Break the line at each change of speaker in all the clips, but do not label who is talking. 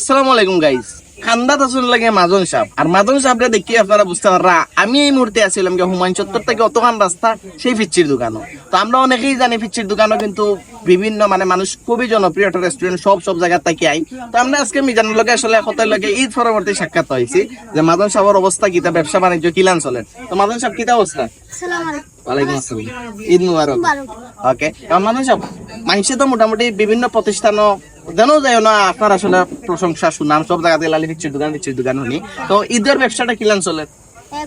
আসসালামু আলাইকুম গাইস খান্দাত আসলে লাগে মাজন আর মাজন দেখি আপনারা বুঝতে পাররা আমি এই মুহূর্তে আছিলাম যে হুমায়ুন চত্বর থেকে অতখান রাস্তা সেই ফিচ্ছির দোকানও তো আমরা অনেকেই জানি ফিচ্ছির দোকানও কিন্তু বিভিন্ন মানে মানুষ খুবই জনপ্রিয় একটা রেস্টুরেন্ট সব সব জায়গা থেকে আই। তো আমরা আজকে মিজানুর লগে আসলে কত লগে ঈদ পরবর্তী সাক্ষাৎ হয়েছি যে মাদন সাহেবের অবস্থা কিতা ব্যবসা বাণিজ্য কিলান চলে। তো মাদন সাহেব কিতা অবস্থা? ওয়ালাইকুম আসসালাম। ঈদ মুবারক। ওকে। মানুষ মানুষে তো মোটামুটি বিভিন্ন প্রতিষ্ঠানও জানো যায় না, আপনার আসলে প্রশংসা, সুনাম, সব জায়গাতে লালি পিচ্ছির দোকান পিচ্ছির দোকান শুনি তো ঈদের ব্যবসাটা কিলান চলে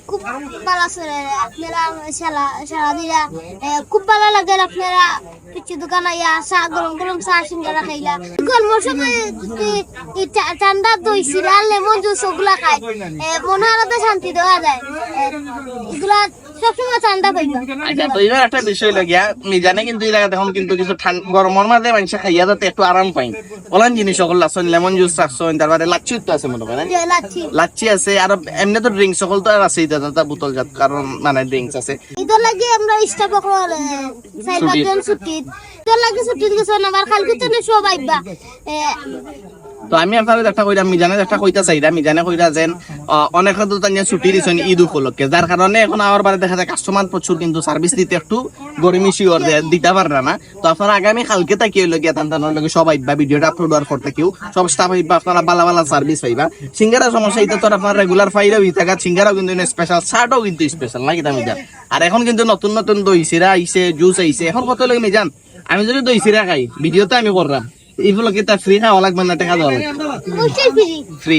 খুব ভালো দিলা খুব ভালো লাগে আপনারা। কিছু দোকান আইয়া চা, গরম গরম চা সিঙ্গারা খাইলা। চা- ঠান্ডা দই, সিরা, লেমন জুস, ওগুলা খায়। মনে আলাদা শান্তি দেওয়া যায়। এগুলা সবসময় ঠান্ডা পাইবা
আচ্ছা তো এবার একটা বিষয় লাগিয়া মিজানে কিন্তু এই জায়গাতে এখন কিন্তু কিছু গরমের মাঝে মানুষ খাইয়া যাতে একটু আরাম পাই ওলান জিনিস সকল লেমন জুস রাখছেন তারপরে লাচ্ছি তো আছে মনে করেন
লাচ্ছি।
লাচ্ছি আছে আর এমনি তো ড্রিঙ্কস সকল তো আর আছেই দাদা বোতল জাত কারণ মানে ড্রিঙ্কস আছে।
ঈদের লাগে আমরা স্টাফ এখন
ছুটি।
তো সব আইবা
তো আমি আপনার একটা কইরা মিজানে একটা কইতা মিজানে কইরা যেন অনেক তো ছুটি দিছেন ঈদ উপলক্ষে, যার কারণে এখন আমার বারে দেখা যায় কাস্টমার প্রচুর, কিন্তু সার্ভিস দিতে একটু গরমি শিওর দিতে পারে না। তো আপনারা আগামী কালকে তাকি তান তানোর লগে সবাই বা ভিডিওটা আপলোড হওয়ার পর থেকেও সব স্টাফ হইবা আপনারা বালা বালা সার্ভিস পাইবা। সিঙ্গারা সমস্যা এটা তো আপনার রেগুলার ফাইলেও থাকা, সিঙ্গারাও কিন্তু স্পেশাল চাটও কিন্তু স্পেশাল নাকি দামি যান আর এখন কিন্তু নতুন নতুন দই, সিরা আইছে জুস আইছে, এখন কত লাগে মিজান? আমি যদি দই সিরা খাই ভিডিও তো আমি করলাম এইগুলো কি তা ফ্রি খাওয়া লাগবে না টাকা দেওয়া লাগবে।
ফ্রি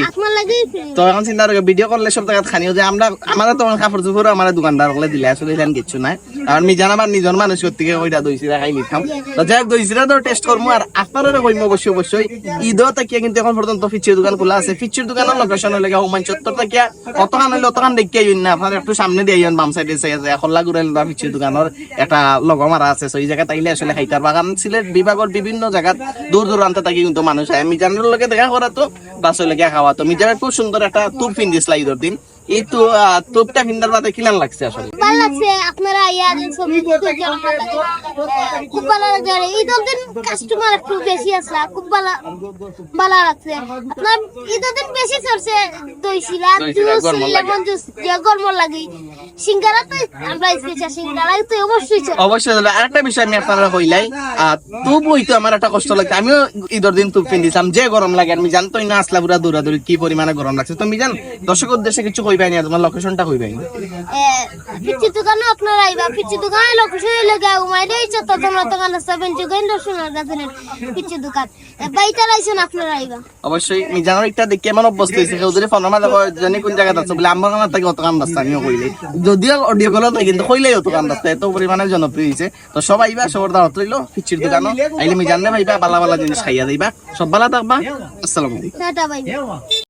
তো এখন চিন্তা ভিডিও করলে সব টাকা খানিও যে আমরা আমাদের তো কাপড় চোপড় আমার দোকানদার দিলে আসলে কিছু নাই। কারণ মিজান আমার নিজের মানুষ থেকে ওইটা দইছিরা খাই নিতাম তো যাই হোক দইছিরা তো টেস্ট করব আর আপনারা কইম অবশ্যই অবশ্যই। ঈদও তাকিয়া কিন্তু এখন পর্যন্ত ফিচির দোকান খোলা আছে। ফিচির দোকানের লোকেশন হলে হুমান চত্বর তাকিয়া? অতখান হলে অতখান দেখিয়ে আইন না। আপনার একটু সামনে দিয়ে আইন, বাম সাইডে চাই আছে এখন লাগুরেল বা ফিচির দোকানের একটা লগো মারা আছে। সেই জায়গা তাইলে আসলে খাইতার বাগান, সিলেট বিভাগের বিভিন্ন জায়গাত দূর দূরান্ত থাকি কিন্তু মানুষ আয় মিজানের লগে দেখা করা তো বাসের লেগে খাওয়া তো মিজানের খুব সুন্দর একটা তুপ পিন্দিছিল ঈদের দিন এই তো তুপটা পিন্দার বাদে কিলান লাগছে আসলে?
ভালো লাগছে আপনারা ইয়া ছবি। এ, খুব ভালো লাগছে। ঈদের দিন কাস্টমার একটু বেশি আসলা খুব ভালো ভালো লাগছে। আপনার ঈদের দিন বেশি চলছে দই শিরা, জুস। লেমন জুস গরম লাগে। সিঙ্গারা তো আমরা স্পেশাল সিঙ্গারা তো অবশ্যই
অবশ্যই আরেকটা বিষয় আমি আপনারা কইলাই আহ, তুপ হইতো আমার একটা কষ্ট লাগছে আমিও ঈদের দিন তুপ পিন্দিছিলাম যে গরম লাগে আমি জানতোই না আসলা পুরা দৌড়াদৌড়ি কি পরিমাণে গরম লাগছে। তুমি জান দর্শক উদ্দেশ্যে কিছু কইবাই না তোমার লোকেশনটা কইবাই না।
পিচ্ছি দোকানে আপনারা আইবা। পিচ্ছি দোকানে লোকেশন লেগে উমাইলে ইচ্ছা তো তোমরা দোকান সেভেন যুগেন দর্শনের কাছে পিচ্ছি দোকান। বাইতার আইছেন আপনারা আইবা।
অবশ্যই আমি জানার একটা দেখি এমন অভ্যস্ত হয়েছে কেউ যদি ফোনের মাঝে জানি কোন জায়গায় আছে বলে আমার কাছে থাকে অত কাম রাস্তা আমিও কইলে। যদিও অডিও কল হয় কিন্তু কইলেই অত কাম রাস্তা এত পরিমাণে জনপ্রিয় হয়েছে। তো সবাই আইবা সবার দাওয়াত রইল পিচ্ছির দোকানও। আইলে আমি জানলে ভাইবা বালা বালা জিনিস খাইয়া দিবা সব বালা থাকবা আসসালামু আলাইকুম।